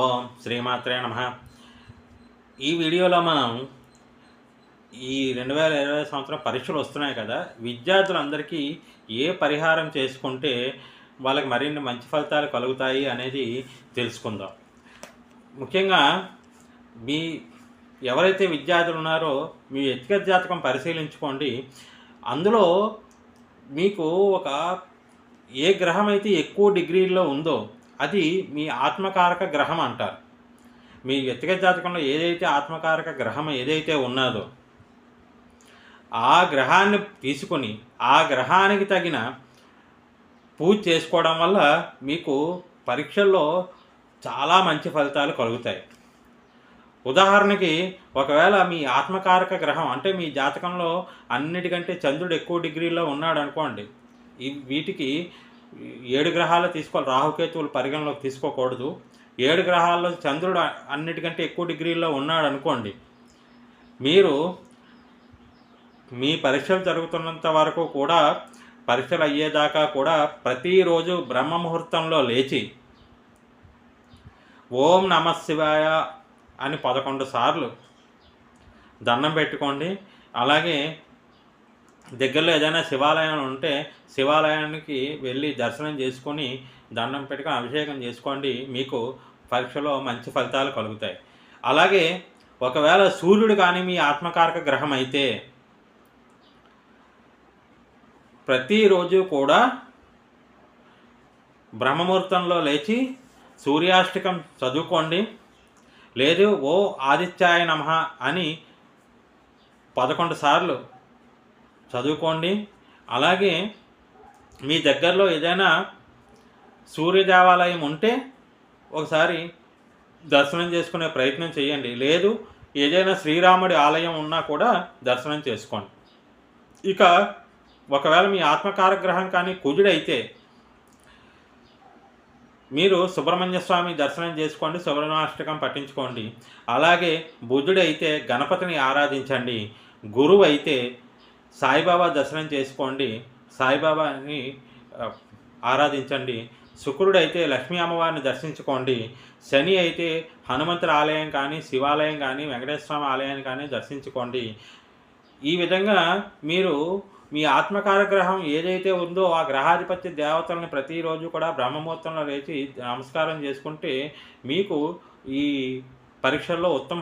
ఓం శ్రీమాత్రే నమ. ఈ వీడియోలో మనం ఈ రెండు వేల ఇరవై సంవత్సరం పరీక్షలు వస్తున్నాయి కదా. విద్యార్థులందరికీ ఏ పరిహారం చేసుకుంటే వాళ్ళకి మరిన్ని మంచి ఫలితాలు కలుగుతాయి అనేది తెలుసుకుందాం. ముఖ్యంగా మీ ఎవరైతే విద్యార్థులు ఉన్నారో మీ వ్యక్తిగత జాతకం పరిశీలించుకోండి. అందులో మీకు ఒక ఏ గ్రహం అయితే ఎక్కువ డిగ్రీల్లో ఉందో అది మీ ఆత్మకారక గ్రహం అంటారు. మీ వ్యక్తిగత జాతకంలో ఏదైతే ఆత్మకారక గ్రహం ఏదైతే ఉన్నదో ఆ గ్రహాన్ని తీసుకొని ఆ గ్రహానికి తగిన పూజ చేసుకోవడం వల్ల మీకు పరీక్షల్లో చాలా మంచి ఫలితాలు కలుగుతాయి. ఉదాహరణకి ఒకవేళ మీ ఆత్మకారక గ్రహం అంటే మీ జాతకంలో అన్నిటికంటే చంద్రుడు ఎక్కువ డిగ్రీలో ఉన్నాడు అనుకోండి ఈ వీటికి ఏడు గ్రహాలు తీసుకోవాలి. రాహుకేతువులు పరిగణలోకి తీసుకోకూడదు. ఏడు గ్రహాల్లో చంద్రుడు అన్నిటికంటే ఎక్కువ డిగ్రీలో ఉన్నాడు అనుకోండి మీరు మీ పరీక్షలు జరుగుతున్నంత వరకు కూడా పరీక్షలు అయ్యేదాకా కూడా ప్రతిరోజు బ్రహ్మ ముహూర్తంలో లేచి ఓం నమ శివాయ అని పదకొండు సార్లు దండం పెట్టుకోండి. అలాగే దగ్గరలో ఏదైనా శివాలయం ఉంటే శివాలయానికి వెళ్ళి దర్శనం చేసుకొని దండం పెట్టుకొని అభిషేకం చేసుకోండి. మీకు పరీక్షలో మంచి ఫలితాలు కలుగుతాయి. అలాగే ఒకవేళ సూర్యుడు కానీ మీ ఆత్మకారక గ్రహం అయితే ప్రతిరోజు కూడా బ్రహ్మముహూర్తంలో లేచి సూర్యాష్టకం చదువుకోండి. లేదు ఓ ఆదిత్యాయ నమ అని పదకొండు సార్లు చదువుకోండి. అలాగే మీ దగ్గరలో ఏదైనా సూర్య దేవాలయం ఉంటే ఒకసారి దర్శనం చేసుకునే ప్రయత్నం చేయండి. లేదు ఏదైనా శ్రీరాముడి ఆలయం ఉన్నా కూడా దర్శనం చేసుకోండి. ఇక ఒకవేళ మీ ఆత్మకారగ్రహం కానీ కుజుడైతే మీరు సుబ్రహ్మణ్య స్వామి దర్శనం చేసుకోండి సుబ్రహ్మణ్యాష్టకం పట్టించుకోండి అలాగే బుద్ధుడైతే గణపతిని ఆరాధించండి. గురువు అయితే సాయిబాబా దర్శనం చేసుకోండి. సాయిబాబాని ఆరాధించండి ఆరాధించండి. అయితే లక్ష్మీ అమ్మవారిని దర్శించుకోండి. శని అయితే హనుమంతుల ఆలయం కానీ శివాలయం కానీ వెంకటేశ్వర స్వామి ఆలయాన్ని కానీ దర్శించుకోండి. ఈ విధంగా మీరు మీ ఆత్మకార గ్రహం ఏదైతే ఉందో ఆ గ్రహాధిపత్య దేవతలను ప్రతిరోజు కూడా బ్రహ్మముహూర్తంలో లేచి నమస్కారం చేసుకుంటే మీకు ఈ పరీక్షల్లో ఉత్తమ